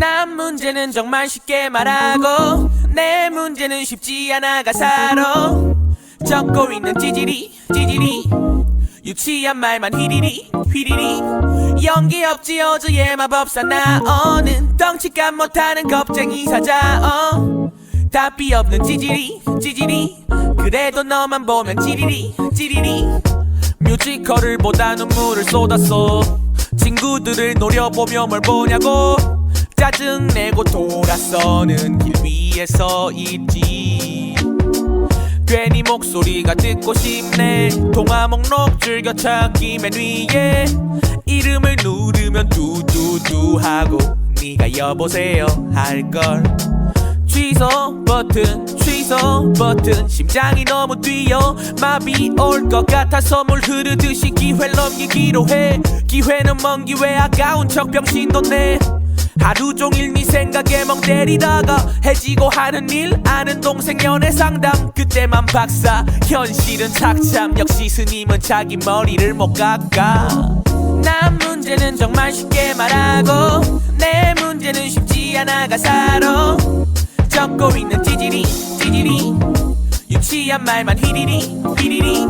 난 문제는 정말 쉽게 말하고 내 문제는 쉽지 않아 가사로. 적고 있는 찌질이 찌질이. 유치한 말만 휘리리 휘리리. 연기 없지 어제의 마법사 나오는 덩치값 못하는 겁쟁이 사자 어. 답이 없는 찌질이 찌질이. 그래도 너만 보면 찌리리 찌리리. 뮤지컬을 보다 눈물을 쏟았어. 친구들을 노려보며 뭘 보냐고 짜증내고 돌아서는 길 위에 서 있지. 괜히 목소리가 듣고 싶네. 동화 목록 즐겨 찾기 맨 위에 이름을 누르면 두두두 하고 네가 여보세요 할걸. 취소 버튼 취소 버튼. 심장이 너무 뛰어 마비 올 것 같아서 물 흐르듯이 기회를 넘기기로 해. 기회는 먼 기회 아까운 척 병신도 내 하루 종일 네 생각에 멍 때리다가 해지고 하는 일 아는 동생 연애 상담. 그때만 박사 현실은 착참. 역시 스님은 자기 머리를 못 깎아. 난 문제는 정말 쉽게 말하고 내 문제는 쉽지 않아 가 사로. 적고 있는 찌질이 찌질이. 유치한 말만 휘리리 휘리리.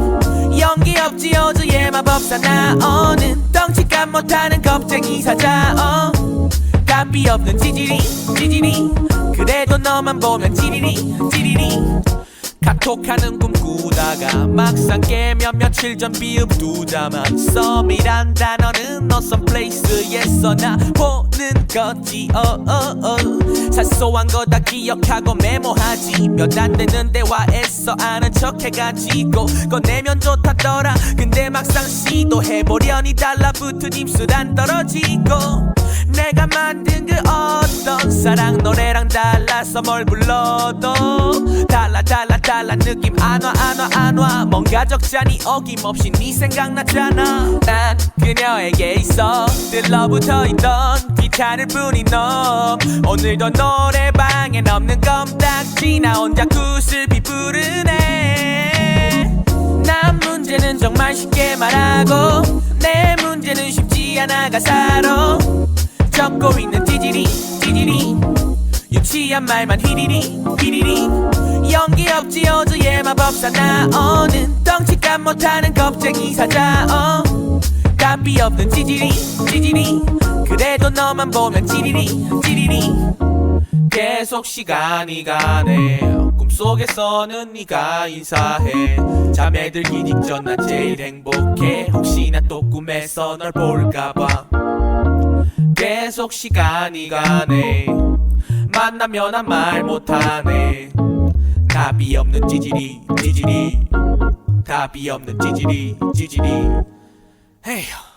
연기 없지 어제의 마법사. 나오는 덩치값 못하는 겁쟁이 사자 어 답이 없는 찌질이 찌질이. 그래도 너만 보면 찌리리 찌리리 카톡하는 꿈 꾸다가 막상 깨면 며칠 전 비읍두자만. 썸이란 단어는 낯선 플레이스에서 나 보는 거지. 어어어. 사소한 거 다 기억하고 메모하지. 몇 안 되는 대화에서 아는 척 해가지고 꺼내면 좋다더라. 근데 막상 시도해보려니 달라붙은 입술 안 떨어지고 내가 만든 그 어떤 사랑 노래랑 달라서 뭘 불러도 달라 달라 달라 느낌 안 와 안 와 안 와. 뭔가 적잖이 어김없이 네 생각나잖아. 난 그녀에게 있어 들러붙어 있던 귀찮을 뿐인 너 오늘도 노래방에 없는 껌딱지 나 혼자 구슬피 부르 정말 쉽게 말하고 내 문제는 쉽지 않아 가 사로 적고 있는 찌질이 찌질이. 유치한 말만 휘리리 휘리리. 연기 없지 어제의 마법사. 나오는 덩치값 못하는 겁쟁이 사자. 어 답이 없는 찌질이 찌질이. 그래도 너만 보면 찌리리 찌리리. 계속 시간이 가네 꿈속에서는 네가 인사해. 잠에 들기 직전 난 제일 행복해. 혹시나 또 꿈에서 널 볼까봐. 계속 시간이 가네. 만나면 한 말 못하네. 답이 없는 찌질이 찌질이. 답이 없는 찌질이 찌질이. 에휴